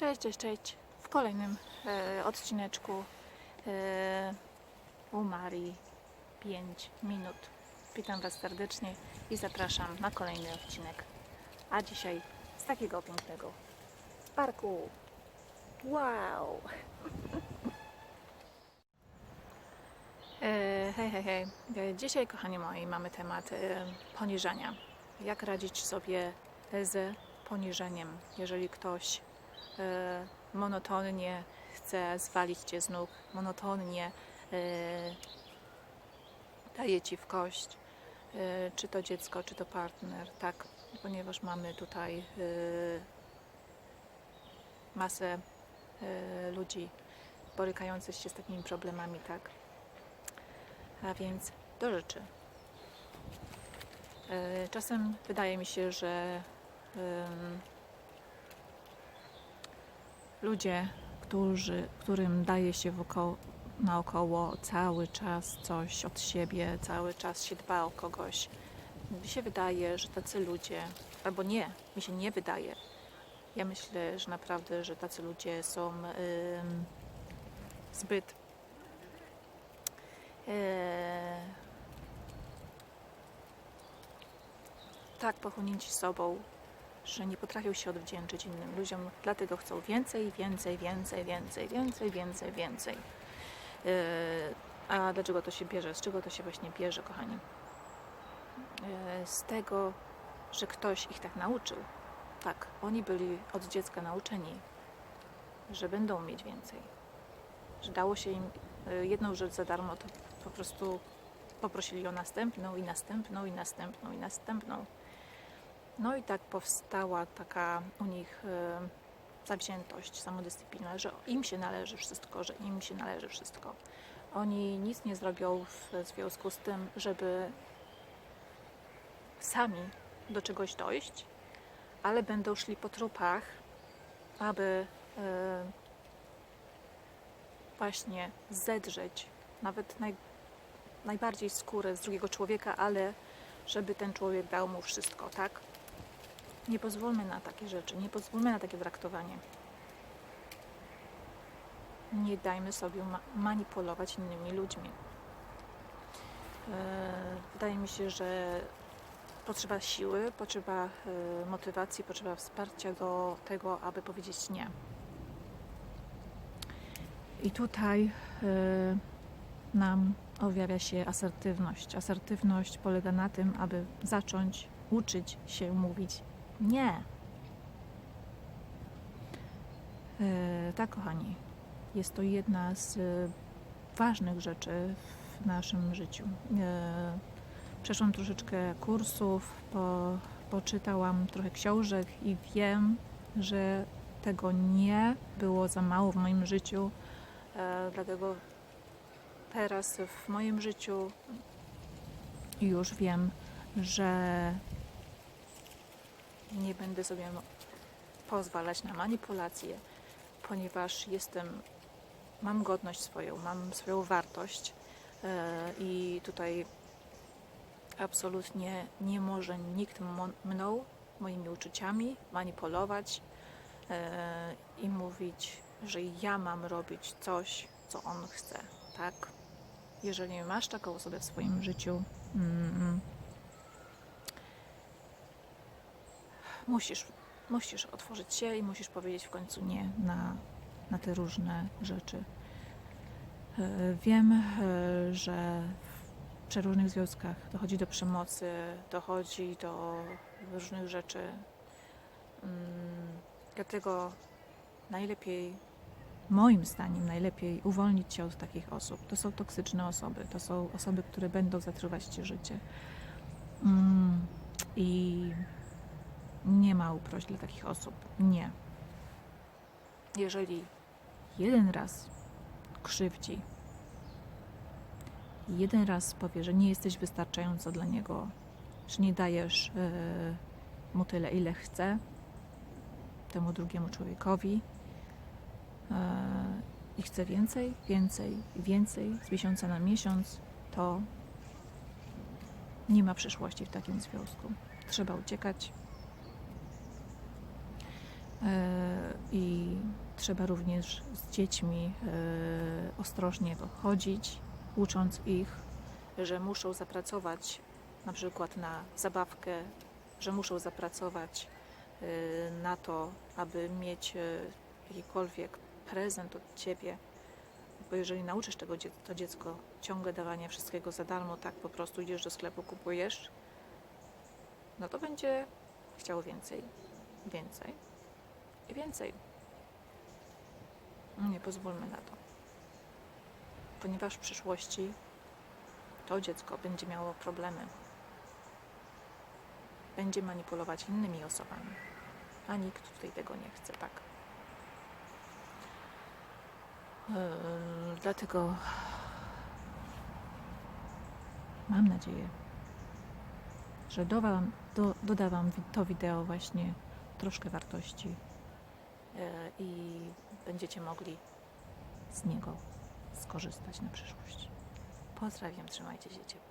Cześć, cześć, cześć. W kolejnym e, odcineczku e, u Marii 5 minut. Witam Was serdecznie i zapraszam na kolejny odcinek. A dzisiaj z takiego pięknego parku. Wow! E, hej, hej, hej. E, Dzisiaj, kochani moi, mamy temat e, poniżania. Jak radzić sobie z poniżeniem, jeżeli ktoś monotonnie chce zwalić cię z nóg, monotonnie e, daje ci w kość, e, czy to dziecko, czy to partner, tak, ponieważ mamy tutaj e, masę e, ludzi borykających się z takimi problemami, tak. A więc do rzeczy. E, Czasem wydaje mi się, że ludzie, którzy, którym daje się wokoło, naokoło cały czas coś od siebie, cały czas się dba o kogoś, mi się wydaje, że tacy ludzie, albo nie, mi się nie wydaje. Ja myślę, że naprawdę, że tacy ludzie są em, zbyt e, tak pochłonięci sobą, że nie potrafią się odwdzięczyć innym ludziom, dlatego chcą więcej, więcej, więcej, więcej, więcej, więcej, więcej. Yy, A dlaczego to się bierze? Z czego to się właśnie bierze, kochani? Yy, Z tego, że ktoś ich tak nauczył. Tak, oni byli od dziecka nauczeni, że będą mieć więcej. Że dało się im yy, jedną rzecz za darmo, to po prostu poprosili o następną i następną i następną i następną. No i tak powstała taka u nich e, zawziętość, samodyscyplina, że im się należy wszystko, że im się należy wszystko. Oni nic nie zrobią w związku z tym, żeby sami do czegoś dojść, ale będą szli po trupach, aby e, właśnie zedrzeć nawet naj, najbardziej skórę z drugiego człowieka, ale żeby ten człowiek dał mu wszystko, tak? Nie pozwólmy na takie rzeczy, nie pozwólmy na takie traktowanie. Nie dajmy sobie ma- manipulować innymi ludźmi. E, Wydaje mi się, że potrzeba siły, potrzeba e, motywacji, potrzeba wsparcia do tego, aby powiedzieć nie. I tutaj e, nam objawia się asertywność. Asertywność polega na tym, aby zacząć uczyć się mówić nie. E, tak, kochani, jest to jedna z e, ważnych rzeczy w naszym życiu. E, przeszłam troszeczkę kursów, po, poczytałam trochę książek i wiem, że tego nie było za mało w moim życiu. Dlatego teraz w moim życiu już wiem, że nie będę sobie pozwalać na manipulacje, ponieważ jestem, mam godność swoją, mam swoją wartość e, i tutaj absolutnie nie może nikt mną, moimi uczuciami manipulować e, i mówić, że ja mam robić coś, co on chce, tak? Jeżeli masz taką osobę w swoim życiu, mm, musisz, musisz otworzyć się i musisz powiedzieć w końcu nie na, na te różne rzeczy. E, Wiem, e, że w przeróżnych związkach dochodzi do przemocy, dochodzi do różnych rzeczy. Mm, Dlatego najlepiej, moim zdaniem, najlepiej uwolnić się od takich osób. To są toksyczne osoby, to są osoby, które będą zatruwać ci życie. Mm, I nie ma uprość dla takich osób. Nie. Jeżeli jeden raz krzywdzi, jeden raz powie, że nie jesteś wystarczająco dla niego, że nie dajesz e, mu tyle, ile chce, temu drugiemu człowiekowi e, i chce więcej, więcej, więcej z miesiąca na miesiąc, to nie ma przyszłości w takim związku. Trzeba uciekać, i trzeba również z dziećmi e, ostrożnie chodzić, ucząc ich, że muszą zapracować na przykład na zabawkę, że muszą zapracować e, na to, aby mieć e, jakikolwiek prezent od ciebie. Bo jeżeli nauczysz tego to dziecko ciągle dawania wszystkiego za darmo, tak po prostu idziesz do sklepu, kupujesz, no to będzie chciało więcej, więcej i więcej. Nie pozwólmy na to. Ponieważ w przyszłości to dziecko będzie miało problemy. Będzie manipulować innymi osobami. A nikt tutaj tego nie chce, tak? Yy, dlatego mam nadzieję, że dowam, do, to wideo właśnie troszkę wartości i będziecie mogli z niego skorzystać na przyszłość. Pozdrawiam, trzymajcie się ciepło.